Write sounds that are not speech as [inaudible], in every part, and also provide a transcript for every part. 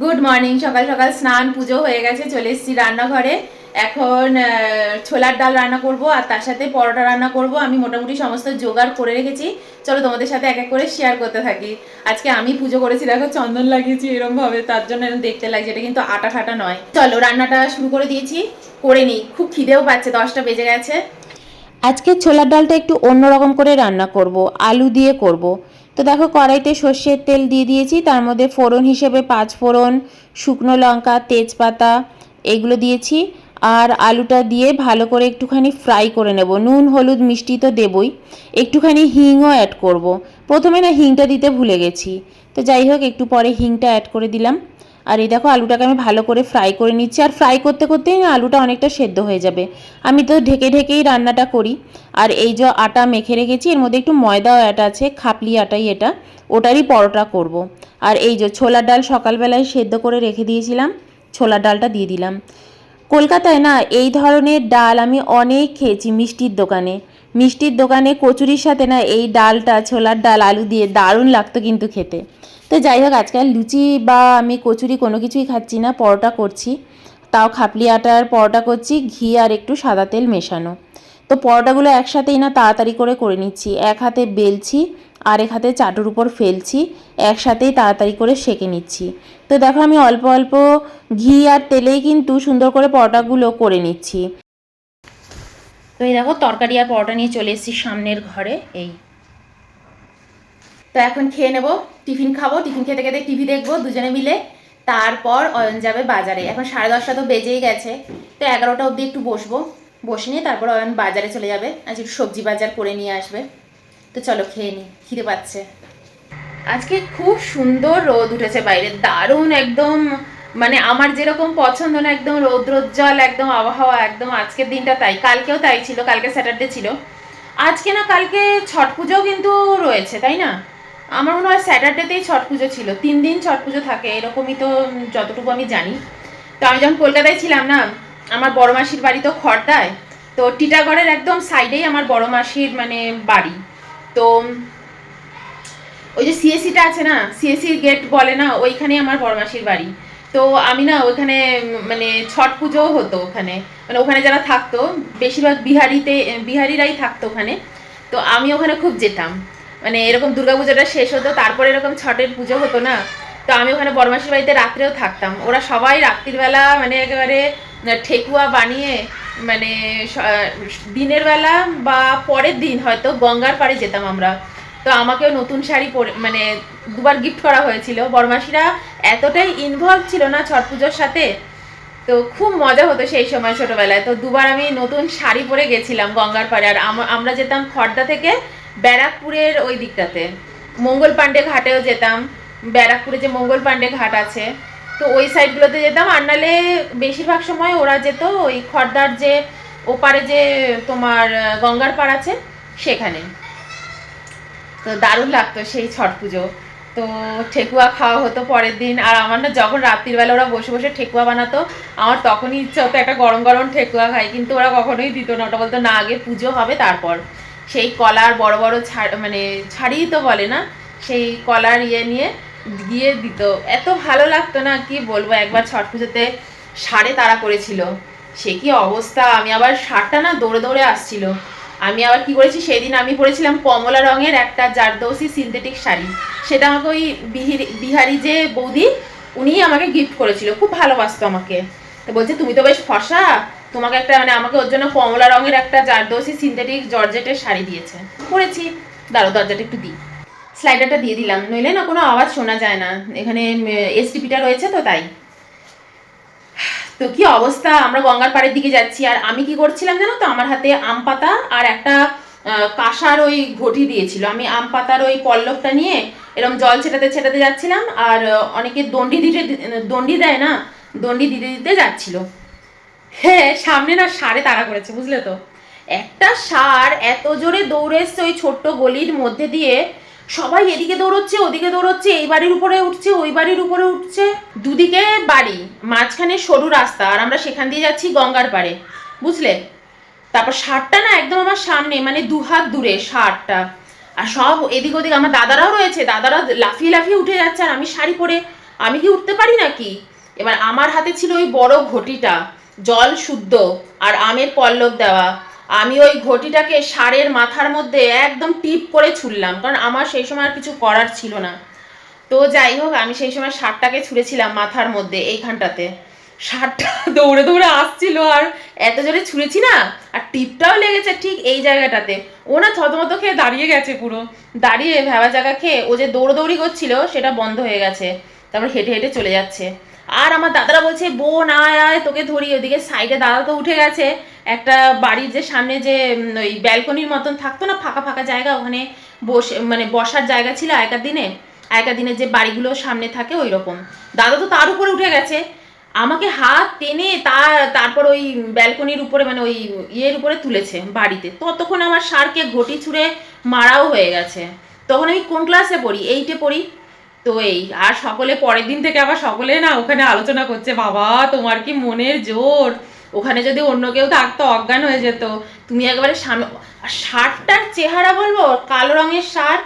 Good morning সকাল সকাল স্নান, পুজো হয়ে গেছে, চলে এসেছি রান্নাঘরে। এখন ছোলার ডাল রান্না করব, আর তার সাথে পরোটা রান্না করব। আমি মোটামুটি সমস্ত জোগাড় করে রেখেছি। চলো তোমাদের সাথে এক এক করে শেয়ার করতে থাকি। আজকে আমি পুজো করেছি, দেখো চন্দন লাগিয়েছি এরকম ভাবে, তার জন্য দেখতে লাগছে, এটা কিন্তু আটা ফাটা নয়। চলো রান্নাটা শুরু করে দিয়েছি, করে নিই। খুব খিদেও পাচ্ছে, দশটা বেজে গেছে। আজকে ছোলার ডালটা একটু অন্যরকম করে রান্না করব, আলু দিয়ে করব। তো দেখো কড়াইতে সর্ষের তেল দিয়ে দিয়েছি, তার মধ্যে ফোড়ন হিসেবে পাঁচ ফোড়ন, শুকনো লঙ্কা, তেজপাতা এগুলো দিয়েছি। আর আলুটা দিয়ে ভালো করে একটুখানি ফ্রাই করে নেব। নুন, হলুদ, মিষ্টি তো দেবই। একটুখানি হিংও অ্যাড করব। প্রথমে না হিংটা দিতে ভুলে গেছি। তো যাই হোক, একটু পরে হিংটা অ্যাড করে দিলাম। আর এই দেখো আলুটাকে আমি ভালো করে ফ্রাই করে নিচ্ছি। আর ফ্রাই করতে করতেই না আলুটা অনেকটা সেদ্ধ হয়ে যাবে। আমি তো ঢেকে ঢেকেই রান্নাটা করি। আর এই যে আটা মেখে রেখেছি, এর মধ্যে একটু ময়দাও আটা আছে, খাপলি আটাই এটা, ওটারই পরোটা করব। আর এই যে ছোলার ডাল সকালবেলায় সেদ্ধ করে রেখে দিয়েছিলাম, ছোলার ডালটা দিয়ে দিলাম। কলকাতায় না এই ধরনের ডাল আমি অনেক খেয়েছি মিষ্টির দোকানে। মিষ্টির দোকানে কচুরির সাথে না এই ডালটা, ছোলার ডাল, আলু দিয়ে দারুণ লাগতো কিন্তু খেতে। তো যাই হোক, আজকাল লুচি বা আমি কচুরি কোনো কিছুই খাচ্ছি না, পরোটা করছি। তাও খাপলি আটার পরোটা করছি, ঘি আর একটু সাদা তেল মেশানো। তো পরোটাগুলো একসাথেই না তাড়াতাড়ি করে করে নিচ্ছি। এক হাতে বেলছি আর এক হাতে চাটুর উপর ফেলছি, একসাথেই তাড়াতাড়ি করে সেঁকে নিচ্ছি। তো দেখো, আমি অল্প অল্প ঘি আর তেলেই কিন্তু সুন্দর করে পরোটাগুলো করে নিচ্ছি। তো এই দেখো তরকারি আর পরোটা নিয়ে চলে এসেছি সামনের ঘরে, এই। তো এখন খেয়ে নেব, টিফিন খাব, টিফিন খেতে খেতে টিভি দেখব দুজনে মিলে, তারপর অয়ন যাবে বাজারে। এখন সাড়ে দশটা তো বেজেই গেছে, তো এগারোটা অবধি একটু বসবো। বসে নিয়ে তারপর অয়ন বাজারে চলে যাবে, আজ একটু সবজি বাজার করে নিয়ে আসবে। তো চলো খেয়ে নিই খিদে পাচ্ছে। আজকে খুব সুন্দর রোদ উঠেছে বাইরে, দারুণ একদম মানে আমার যেরকম পছন্দ না, একদম রৌদ্রোজ্জ্বল, একদম আবহাওয়া, একদম আজকের দিনটা তাই। কালকেও তাই ছিল, কালকে স্যাটারডে ছিল। আজকে না, কালকে ছট পুজোও কিন্তু রয়েছে, তাই না? আমার মনে হয় স্যাটারডেতেই ছট পুজো ছিল। তিন দিন ছট পুজো থাকে, এরকমই তো যতটুকু আমি জানি। তো আমি যখন কলকাতায় ছিলাম না, আমার বড় মাসির বাড়ি তো খড়দায় তো টিটাগড়ের একদম সাইডেই আমার বড় মাসির মানে বাড়ি। তো ওই যে সিএসিটা আছে না সিএসি গেট বলে না, ওইখানেই আমার বড় মাসির বাড়ি। তো আমি না ওখানে মানে ছট পুজোও হতো ওখানে। মানে ওখানে যারা থাকতো, বেশিরভাগ বিহারিতে, বিহারিরাই থাকতো ওখানে। তো আমি ওখানে খুব যেতাম। মানে এরকম দুর্গাপুজোটা শেষ হতো, তারপরে এরকম ছটের পুজো হতো না। তো আমি ওখানে বড়মাসির বাড়িতে রাত্রেও থাকতাম। ওরা সবাই রাত্রিবেলা মানে একেবারে ঠেকুয়া বানিয়ে মানে দিনের বেলা বা পরের দিন হয়তো গঙ্গার পাড়ে যেতাম আমরা। তো আমাকেও নতুন শাড়ি পরে মানে দুবার গিফট করা হয়েছিল। বড়মাসিরা এতটাই ইনভলভ ছিল না ছট পুজোর সাথে, তো খুব মজা হতো সেই সময় ছোটবেলায়। তো দুবার আমি নতুন শাড়ি পরে গেছিলাম গঙ্গার পাড়ে, আর আম- আমরা যেতাম খর্দা থেকে ব্যারাকপুরের ওই দিকটাতে। মঙ্গল পাণ্ডে ঘাটেও যেতাম, ব্যারাকপুরে যে মঙ্গল পাণ্ডে ঘাট আছে, তো ওই সাইডগুলোতে যেতাম। আর নাহলে বেশিরভাগ সময় ওরা যেত ওই খর্দার যে ওপারে যে তোমার গঙ্গার পাড় আছে, সেখানে। তো দারুণ লাগতো সেই ছট পুজো। তো ঠেকুয়া খাওয়া হতো পরের দিন। আর আমার না যখন রাত্রিবেলা ওরা বসে বসে ঠেকুয়া বানাতো, আমার তখনই ইচ্ছা হতো একটা গরম গরম ঠেকুয়া খাই। কিন্তু ওরা কখনোই দিত না। ওটা বলতো, না, আগে পুজো হবে, তারপর। সেই কলার বড় বড় ছাড় মানে ছাড়ি তো বলে না। সেই কলার ইয়ে নিয়ে গিয়ে দিত। এত ভালো লাগতো না, কি বলব? একবার ছট পুজোতে সাড়ে তারা করেছিল। সে কি অবস্থা? আমি আবার সারটা না দৌড়ে দৌড়ে আসছিল। আমি আবার কি করেছি? সেদিন আমি পরেছিলাম কমলা রঙের একটা জারদৌসি সিনথেটিক শাড়ি। সেটা আমাকে ওই বিহিরি, বিহারি যে বৌদি, উনিই আমাকে গিফট করেছিল। খুব ভালোবাসতো আমাকে। তো বলছে, তুমি তো বেশ ফর্সা তোমাকে একটা মানে আমাকে ওর জন্য কমলা রঙের একটা জারদৌসি সিনথেটিক জর্জেটের শাড়ি দিয়েছে। পরেছি। দাঁড়ো দরজাটা একটু দিই। স্লাইডারটা দিয়ে দিলাম। নইলে না কোনো আওয়াজ শোনা যায় না। এখানে এসটিপিটা রয়েছে তো তাই। তো কি অবস্থা? আমরা গঙ্গার পাড়ের দিকে যাচ্ছি। আর আমি কি করছিলাম জানো তো? আমার হাতে আম পাতা আর একটা কাঁসার ওই ঘটি দিয়েছিল। আমি আম পাতার ওই পল্লবটা নিয়ে এরকম জল ছেটাতে ছেটাতে যাচ্ছিলাম। আর অনেকে দণ্ডি দিতে, দণ্ডি দেয় না? দণ্ডি দিতে দিতে যাচ্ছিল। হ্যাঁ সামনে না সারে তাড়া করেছে, বুঝলে তো? একটা সার এত জোরে দৌড়ে এসছে ওই ছোট্ট গলির মধ্যে দিয়ে সবাই এদিকে দৌড়চ্ছে, ওদিকে দৌড়চ্ছে, এই বাড়ির উপরে উঠছে, ওই বাড়ির উপরে উঠছে। দুদিকে বাড়ি, মাঝখানে সরু রাস্তা, আর আমরা সেখান দিয়ে যাচ্ছি গঙ্গার পাড়ে। বুঝলে? তারপর শার্টটা না একদম আমার সামনে মানে দু হাত দূরে ষাটটা আর সব এদিক ওদিক, আমার দাদারাও রয়েছে, দাদারা লাফিয়ে লাফিয়ে উঠে যাচ্ছে, আর আমি শাড়ি পরে, আমি কি উঠতে পারি নাকি? এবার আমার হাতে ছিল ওই বড় ঘটিটা, জল শুদ্ধ, আর আমের পল্লব দেওয়া। আমি ওই ঘটিটাকে সারের মাথার মধ্যে একদম টিপ করে ছুড়লাম, কারণ আমার সেই সময় আর কিছু করার ছিল না। তো যাই হোক, আমি সেই সময় ষাটটাকে ছুঁড়েছিলাম মাথার মধ্যে এইখানটাতে। ষাটটা [laughs] দৌড়ে দৌড়ে আসছিল আর এত জোরে ছুঁড়েছি না, আর টিপটাও লেগেছে ঠিক এই জায়গাটাতে। ও না থতমত খেয়ে দাঁড়িয়ে গেছে পুরো। দাঁড়িয়ে ভেবা জায়গা খেয়ে ও যে দৌড়দৌড়ি করছিল সেটা বন্ধ হয়ে গেছে, তারপর হেঁটে হেঁটে চলে যাচ্ছে। আর আমার দাদারা বলছে, বোন, আয় আয়, তোকে ধরি। ওদিকে সাইডে দাদা তো উঠে গেছে। একটা বাড়ির যে সামনে যে ওই ব্যালকনির মতন থাকতো না, ফাঁকা ফাঁকা জায়গা, ওখানে বসে মানে বসার জায়গা ছিল আগেকার দিনে। আগেকার দিনে যে বাড়িগুলো সামনে থাকে ওই রকম দাদা তো তার উপরে উঠে গেছে। আমাকে হাত টেনে তার তারপর ওই ব্যালকনির উপরে মানে ওই ইয়ের উপরে তুলেছে বাড়িতে। ততক্ষণ আমার সারকে ঘটি ছুঁড়ে মারাও হয়ে গেছে। তখন আমি কোন ক্লাসে পড়ি? এইটে পড়ি। তো এই, আর সকলে পরের দিন থেকে আবার সকলে না ওখানে আলোচনা করছে, বাবা, তোমার কি মনের জোর? ওখানে যদি অন্য কেউ থাকতো, অজ্ঞান হয়ে যেত। তুমি একবারে সামনে শার্টটার চেহারা বলব? কালো রঙের শার্ট?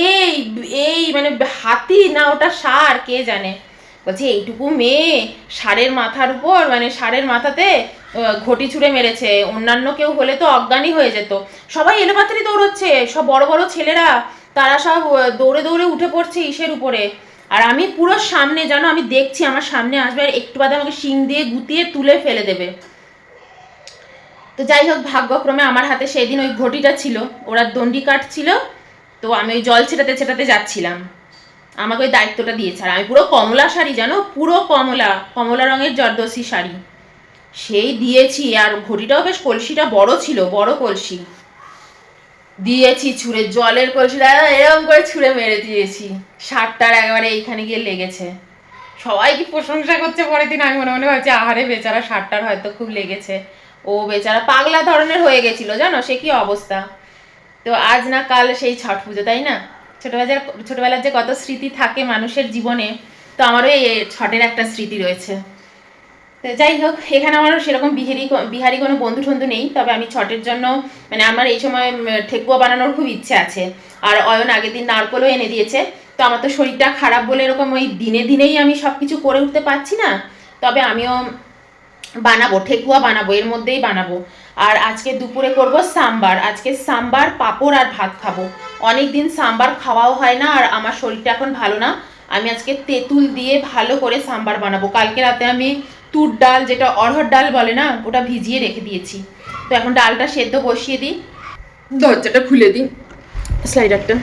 এই এই মানে হাতি না ওটা সার, কে জানে? বলছি, এইটুকু মেয়ে ষাঁড়ের মাথার উপর মানে ষাঁড়ের মাথাতে ঘটি ছুঁড়ে মেরেছে। অন্যান্য কেউ হলে তো অজ্ঞানই হয়ে যেত। সবাই এলোপাতারি দৌড়চ্ছে। সব বড় বড় ছেলেরা, তারা সব দৌড়ে দৌড়ে উঠে পড়ছে ইসের উপরে। আর আমি পুরো সামনে, জানো, আমি দেখছি আমার সামনে আসবে আর একটু বাদে আমাকে শিং দিয়ে গুতিয়ে তুলে ফেলে দেবে। তো যাই হোক, ভাগ্যক্রমে আমার হাতে সেই দিন ওই ঘটিটা ছিল। ওরা দণ্ডি কাঠ ছিল তো আমি ওই জল ছেটাতে ছেটাতে যাচ্ছিলাম। আমাকে ওই দায়িত্বটা দিয়েছে। আর আমি পুরো কমলা শাড়ি, জানো, পুরো কমলা কমলা রঙের জর্দসি শাড়ি। সেই দিয়েছি, আর ঘটিটাও বেশ কলসিটা বড় ছিল, বড় কলসি। দিয়েছি ছুঁড়ে, জলের কলসিটা এরকম করে ছুঁড়ে মেরে দিয়েছি। শার্টটার একেবারে এইখানে গিয়ে লেগেছে। সবাই কি প্রশংসা করছে পরের দিন? আমি মনে মনে ভাবছি, আহারে, বেচারা শার্টটার হয়তো খুব লেগেছে। ও বেচারা পাগলা ধরনের হয়ে গেছিল, জানো? সে কি অবস্থা? তো আজ না কাল সেই ছট পুজো, তাই না? ছোটবেলার ছোটবেলার যে কত স্মৃতি থাকে মানুষের জীবনে, তো আমারও এই ছটের একটা স্মৃতি রয়েছে। তো যাই হোক, এখানে আমার সেরকম বিহারি বিহারি কোনো বন্ধু টন্ধু নেই, তবে আমি ছটের জন্য মানে আমার এই সময় ঠেকুয়া বানানোর খুব ইচ্ছে আছে। আর অয়ন আগের দিন নারকলও এনে দিয়েছে, তো আমার তো শরীরটা খারাপ বলে এরকম ওই দিনে দিনেই আমি সব কিছু করে উঠতে পারছি না। তবে আমিও বানাবো, ঠেকুয়া বানাবো, এর মধ্যেই বানাবো। আর আজকে দুপুরে করব সাম্বার, আজকে সাম্বার, পাঁপড় আর ভাত খাব। অনেক দিন সাম্বার খাওয়াও হয় না, আর আমার শরীরটা এখন ভালো না। আমি আজকে তেঁতুল দিয়ে ভালো করে সাম্বার বানাবো। কালকে রাতে আমি তুর ডাল যেটা অড়হর ডাল বলে না, ওটা ভিজিয়ে রেখে দিয়েছি। তো এখন ডালটা সেদ্ধ বসিয়ে দিই। দরজাটা খুলে দিই। স্লাইডারটা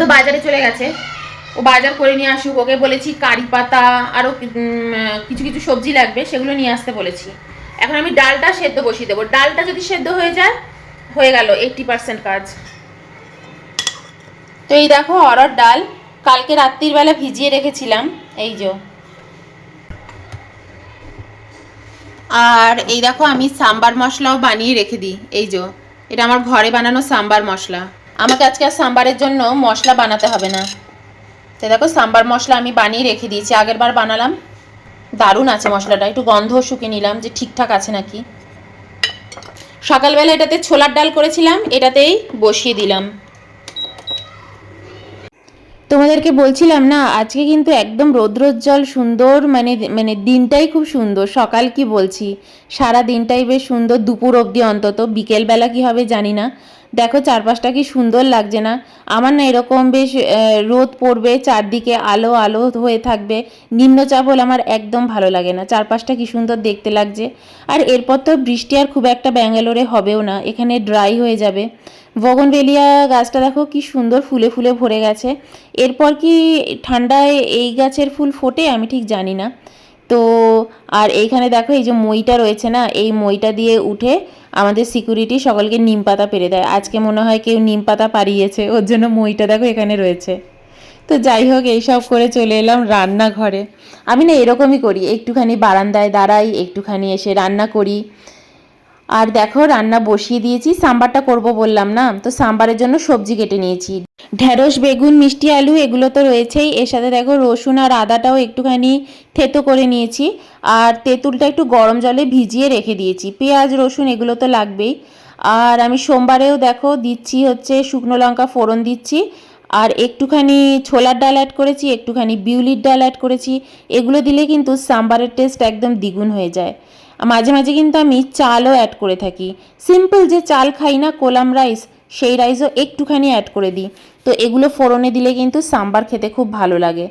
তো বাজারে চলে গেছে। ও বাজার করে নিয়ে আসুক। ওকে বলেছি কারি পাতা আরও কিছু কিছু সবজি লাগবে, সেগুলো নিয়ে আসতে বলেছি। এখন আমি ডালটা সেদ্ধ বসিয়ে দেবো। ডালটা যদি সেদ্ধ হয়ে যায়, হয়ে গেল এইটটি পার্সেন্ট কাজ। তো এই দেখো অরহর ডাল। কালকে রাত্রির বেলা ভিজিয়ে রেখেছিলাম। এই যে আর এই দেখো আমি সাম্বার মশলাও বানিয়ে রেখে দিই, এই যে। এটা আমার ঘরে বানানো সাম্বার মশলা। আমাকে আজকে আর সাম্বারের জন্য মশলা বানাতে হবে না। তো দেখো সাম্বার মশলা আমি বানিয়ে রেখে দিয়েছি, আগের বার বানালাম। দারুণ আছে মশলাটা, একটু গন্ধ শুকে নিলাম যে ঠিকঠাক আছে নাকি। সকালবেলা এটাতে ছোলার ডাল করেছিলাম, এটাতেই বসিয়ে দিলাম। তোমাদেরকে বলছিলাম না, আজকে কিন্তু একদম রৌদ্রোজ্জ্বল, সুন্দর মানে মানে দিনটাই খুব সুন্দর। সকাল কি বলছি? সারা দিনটাই বেশ সুন্দর, দুপুর অবধি অন্তত। বিকেলবেলা কি হবে জানি না। দেখো চারপাশটা কি সুন্দর লাগছে না। আমার না এরকম বেশ রোদ পড়বে, চারদিকে আলো আলো হয়ে থাকবে। নিম্নচাপ হলে আমার একদম ভালো লাগে না। চারপাশটা কি সুন্দর দেখতে লাগছে। আর এরপর তো বৃষ্টি আর খুব একটা ব্যাঙ্গালোরে হবেও না, এখানে ড্রাই হয়ে যাবে। বগনভেলিয়া গাছটা দেখো কি সুন্দর ফুলে ফুলে ভরে গেছে। এরপর কি ঠান্ডায় এই গাছের ফুল ফোটে আমি ঠিক জানি না। তো, আর এইখানে দেখো এই যে মইটা রয়েছে না, এই মইটা দিয়ে উঠে আমাদের সিকিউরিটি সকলকে নিম পাতা পেরে দেয়। আজকে মনে হয় কেউ নিম পাতা পাড়িয়েছে, ওর জন্য মইটা দেখো এখানে রয়েছে। তো যাই হোক, এইসব করে চলে এলাম রান্নাঘরে। আমি না এরকমই করি, একটুখানি বারান্দায় দাঁড়াই, একটুখানি এসে রান্না করি। আর দেখো, রান্না বসিয়ে দিয়েছি, সাম্বারটা করব বললাম না? তো সাম্বারের জন্য সবজি কেটে নিয়েছি। ঢেঁড়স, বেগুন, মিষ্টি, আলু, এগুলো তো রয়েছেই। এর সাথে দেখো, রসুন আর আদাটাও একটুখানি থেতো করে নিয়েছি। আর তেঁতুলটা একটু গরম জলে ভিজিয়ে রেখে দিয়েছি। পেঁয়াজ, রসুন, এগুলো তো লাগবেই। আর আমি সোমবারেও দেখো, দিচ্ছি হচ্ছে শুকনো লঙ্কা ফোড়ন দিচ্ছি। আর একটুখানি ছোলার ডাল অ্যাড করেছি, একটুখানি বিউলির ডাল অ্যাড করেছি। এগুলো দিলে কিন্তু সাম্বারের টেস্ট একদম দ্বিগুণ হয়ে যায়। মাঝে মাঝে কিন্তু আমি চালও অ্যাড করে থাকি। সিম্পল যে চাল খাই না, কোলাম রাইস সেই রাইসও একটুখানি অ্যাড করে দিই। তো এগুলো ফোড়নে দিলে কিন্তু সাম্বার খেতে খুব ভালো লাগে।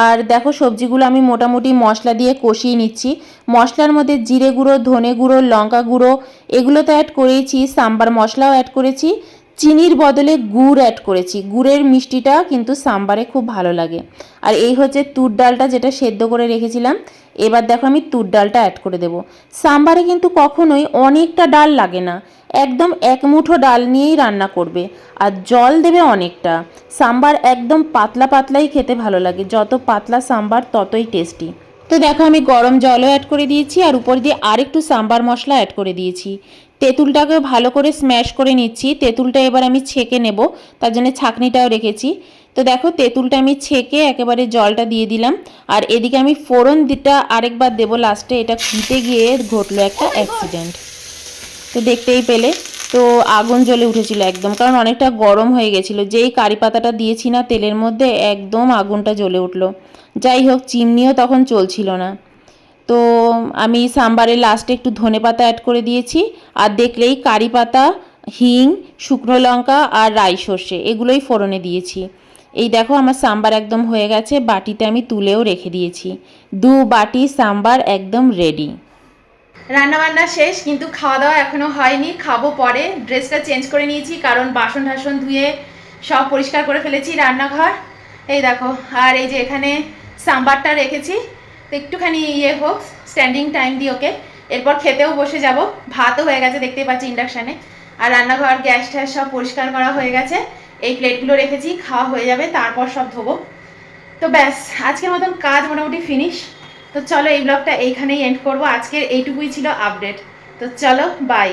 আর দেখো, সবজিগুলো আমি মোটামুটি মশলা দিয়ে কষিয়ে নিচ্ছি। মশলার মধ্যে জিরে গুঁড়ো, ধনে গুঁড়ো, লঙ্কা গুঁড়ো এগুলো তো অ্যাড করেইছি সাম্বার মশলাও অ্যাড করেছি। চিনির বদলে গুড় অ্যাড করেছি। গুড়ের মিষ্টিটা কিন্তু সাম্বারে খুব ভালো লাগে। আর এই হচ্ছে তুর ডালটা যেটা সেদ্ধ করে রেখেছিলাম। এবার দেখো আমি তুর ডালটা অ্যাড করে দেবো। সাম্বারে কিন্তু কখনোই অনেকটা ডাল লাগে না। একদম এক মুঠো ডাল নিয়েই রান্না করবে। আর জল দেবে অনেকটা। সাম্বার একদম পাতলা পাতলাই খেতে ভালো লাগে। যত পাতলা সাম্বার, ততই টেস্টি তো দেখো আমি গরম জলও অ্যাড করে দিয়েছি, আর উপর দিয়ে আরেকটু সাম্বার মশলা অ্যাড করে দিয়েছি। তেঁতুলটাকে ভালো করে স্ম্যাশ করে নিচ্ছি। তেঁতুলটা এবার আমি ছেঁকে নেব, তার জন্য ছাঁকনিটাও রেখেছি। তো দেখো, তেঁতুলটা আমি ছেঁকে একেবারে জলটা দিয়ে দিলাম। আর এদিকে আমি ফোড়ন দিটা আরেকবার দেবো লাস্টে। এটা দিতে গিয়ে ঘটলো একটা অ্যাক্সিডেন্ট তো দেখতেই পেলে। তো আগুন জ্বলে উঠেছিল একদম, কারণ অনেকটা গরম হয়ে গেছিল। যেই কারি পাতাটা দিয়েছি না তেলের মধ্যে, একদম আগুনটা জ্বলে উঠল। যাই হোক, চিমনিও তখন চলছিল না। তো আমি সাম্বারের লাস্টে একটু ধনে পাতা অ্যাড করে দিয়েছি। আর দেখলেই কারি পাতা, হিং, শুকনো লঙ্কা আর রাই সর্ষে, এগুলোই ফোড়নে দিয়েছি। এই দেখো আমার সাম্বার একদম হয়ে গেছে বাটিতে আমি তুলেও রেখে দিয়েছি। দু বাটি সাম্বার একদম রেডি রান্না বান্না শেষ, কিন্তু খাওয়া দাওয়া এখনও হয়নি, খাব পরে। ড্রেসটা চেঞ্জ করে নিয়েছি, কারণ বাসন টাসন ধুয়ে সব পরিষ্কার করে ফেলেছি রান্নাঘর। এই দেখো, আর এই যে এখানে সাম্বারটা রেখেছি। একটুখানি ইয়ে হোক স্ট্যান্ডিং টাইম দিই ওকে। এরপর খেতেও বসে যাব। ভাতও হয়ে গেছে, দেখতেই পাচ্ছি ইন্ডাকশানে আর রান্নাঘর গ্যাস ট্যাস সব পরিষ্কার করা হয়ে গেছে। এই প্লেটগুলো রেখেছি, খাওয়া হয়ে যাবে, তারপর সব ধোবো। তো ব্যাস, আজকের মতন কাজ মোটামুটি ফিনিশ তো চলো এই ব্লগটা এইখানেই এন্ড করব। আজকের এইটুকুই ছিল আপডেট তো চলো বাই